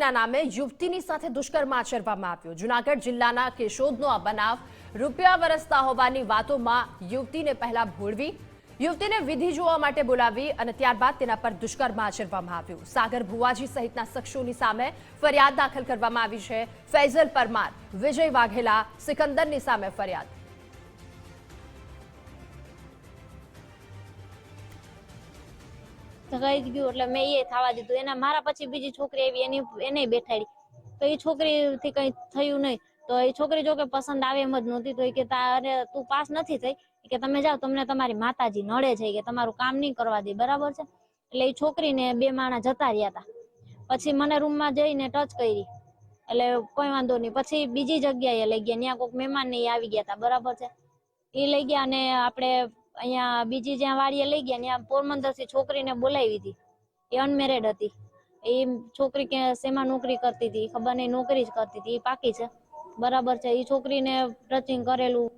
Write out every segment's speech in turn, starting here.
ના નામે યુવતીની સાથે દુષ્કર્મ આચરવામાં આવ્યો. જુનાગઢ જિલ્લાના કેશોદનો આ બનાવ રૂપિયા વરસતા હોવાની વાતોમાં યુવતીને પહેલા ભોળવી, યુવતીને વિધિ જોવા માટે બોલાવી અને ત્યારબાદ તેના પર દુષ્કર્મ આચરવામાં આવ્યું. સાગર ભુવાજી સહિતના શખ્સોની સામે ફરિયાદ દાખલ કરવામાં આવી છે. ફૈઝલ પરમાર, વિજય વાઘેલા સિકંદરની સામે ફરિયાદ. ધગાઈ જ ગયું એટલે મેં એ થવા દીધું. એના મારા પછી બીજી છોકરી આવી, એની એને બેઠાડી. તો એ છોકરીથી કઈ થયું નહીં. તો એ છોકરી જો કે પસંદ આવે એમ જ નહોતી. તો એ કે તારે તું પાસ નથી થઈ. કે, તમે જાઓ, તમને તમારી માતાજી નડે છે. કે, તમારું કામ નહીં કરવા દે. બરાબર છે? એટલે એ છોકરીને બે માણા જતા રહ્યા હતા પછી મને રૂમમાં જઈને ટચ કરી. એટલે કોઈ વાંધો નહીં. પછી બીજી જગ્યાએ લઈ ગયા. ત્યાં કોઈક મહેમાન ને આવી ગયા હતા બરાબર છે? એ લઈ ગયા અને આપણે અહીંયા બીજી જ્યાં વાડીએ લઈ ગયા ત્યાં પોરબંદરથી છોકરીને બોલાવી હતી. એ અનમેરેડ હતી. એ છોકરી કે શેમાં નોકરી કરતી હતી ખબર નહીં, નોકરી જ કરતી હતી, એ પાકી છે. બરાબર છે, એ છોકરીને ટચિંગ કરેલું.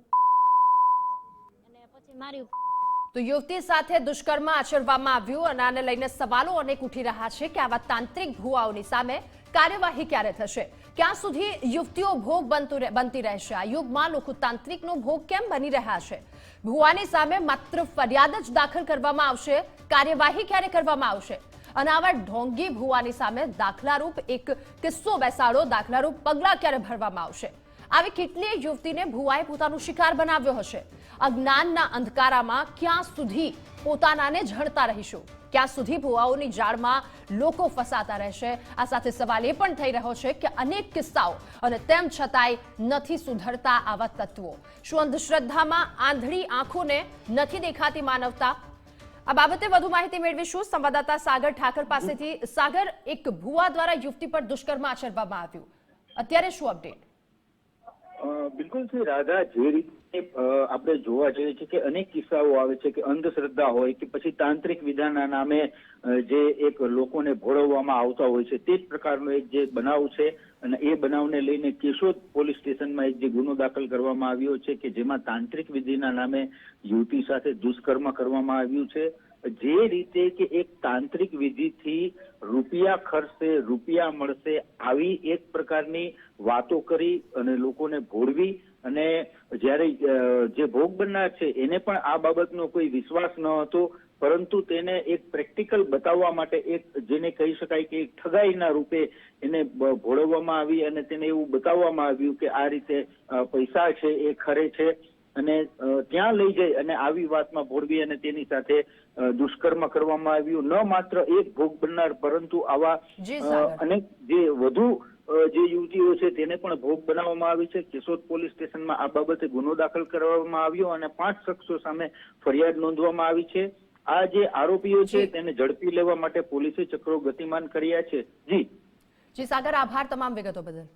અને પછી મારી તો યુવતી સાથે દુષ્કર્મ આચરવામાં આવ્યું અને આને લઈને સવાલો અનેક ઉઠી રહ્યા છે કે આવા તાંત્રિક ભુવાઓની સામે કાર્યવાહી ક્યારે થશે? ક્યાં સુધી યુવતીઓ ભોગ બનતું બનતી રહેશે. આ યુગમાં લોકો તાંત્રિકનો ભોગ કેમ બની રહ્યા છે? ભુવાની સામે માત્ર ફરિયાદ જ દાખલ કરવામાં આવશે. કાર્યવાહી ક્યારે કરવામાં આવશે? અને આવા ઢોંગી ભુવાની સામે દાખલારૂપ એક કિસ્સો બેસાડો. દાખલારૂપ પગલાં ક્યારે ભરવામાં આવશે? આવી કેટલીય યુવતીને ભુવાએ પોતાનો શિકાર બનાવ્યો હશે. અજ્ઞાનના અંધકારામાં ક્યાં સુધી પોતાનાને ઝડતા રહીશું? ક્યાં સુધી ભુવાઓની જાળમાં લોકો ફસાતા રહેશે? આ સાથે સવાલ એ પણ થઈ રહ્યો છે કે અનેક કિસ્સાઓ અને તેમ છતાંય નથી સુધરતા આવા તત્વો. શું અંધશ્રદ્ધામાં આંધળી આંખોને નથી દેખાતી માનવતા? આ બાબતે વધુ માહિતી મેળવીશું. સંવાદદાતા સાગર ઠાકર પાસેથી. સાગર, એક ભુવા દ્વારા યુવતી પર દુષ્કર્મ આચરવામાં આવ્યું. અત્યારે શું અપડેટ? બિલકુલ છે રાધા, જે રીતે આપણે જોવા જઈએ છીએ કે અનેક કિસ્સાઓ આવે છે કે અંધશ્રદ્ધા હોય કે પછી તાંત્રિક વિધાનના નામે જે એક લોકોને ભોળવવામાં આવતા હોય છે, તે જ પ્રકારનો એક જે બનાવ છે અને એ બનાવને લઈને કેશોદ પોલીસ સ્ટેશનમાં એક જે ગુનો દાખલ કરવામાં આવ્યો છે કે જેમાં તાંત્રિક વિધિના નામે યુવતી સાથે દુષ્કર્મ કરવામાં આવ્યું છે. જે રીતે કે એક તાંત્રિક વિધિથી રૂપિયા ખર્ચશે રૂપિયા મળશે આવી એક પ્રકારની વાતો કરી અને લોકોને ભોળવી અને જ્યારે જે ભોગ બનનાર છે એને પણ આ બાબતનો કોઈ વિશ્વાસ ન હતો, પરંતુ તેને એક પ્રેક્ટિકલ બતાવવા માટે એક, જેને કહી શકાય કે એક ઠગાઈના રૂપે એને ભોળવવામાં આવી અને તેને એવું બતાવવામાં આવ્યું કે આ રીતે પૈસા છે, એ ખરે છે. અને ત્યાં લઈ જઈ અને આવી વાતમાં ભોળવી અને તેની સાથે દુષ્કર્મ કરવામાં આવ્યું. ન માત્ર એક ભોગ બનનાર પરંતુ આવા અનેક જે વધુ જે યુવતીઓ છે તેને પણ ભોગ બનાવવામાં આવી છે. કેશોદ પોલીસ સ્ટેશનમાં આ બાબતે ગુનો દાખલ કરવામાં આવ્યો અને પાંચ શખ્સો સામે ફરિયાદ નોંધવામાં આવી છે. આ જે આરોપીઓ છે તેને ઝડપી લેવા માટે પોલીસે ચક્રો ગતિમાન કર્યા છે. જી. જી સાગર આભાર તમામ વિગતો બદલ.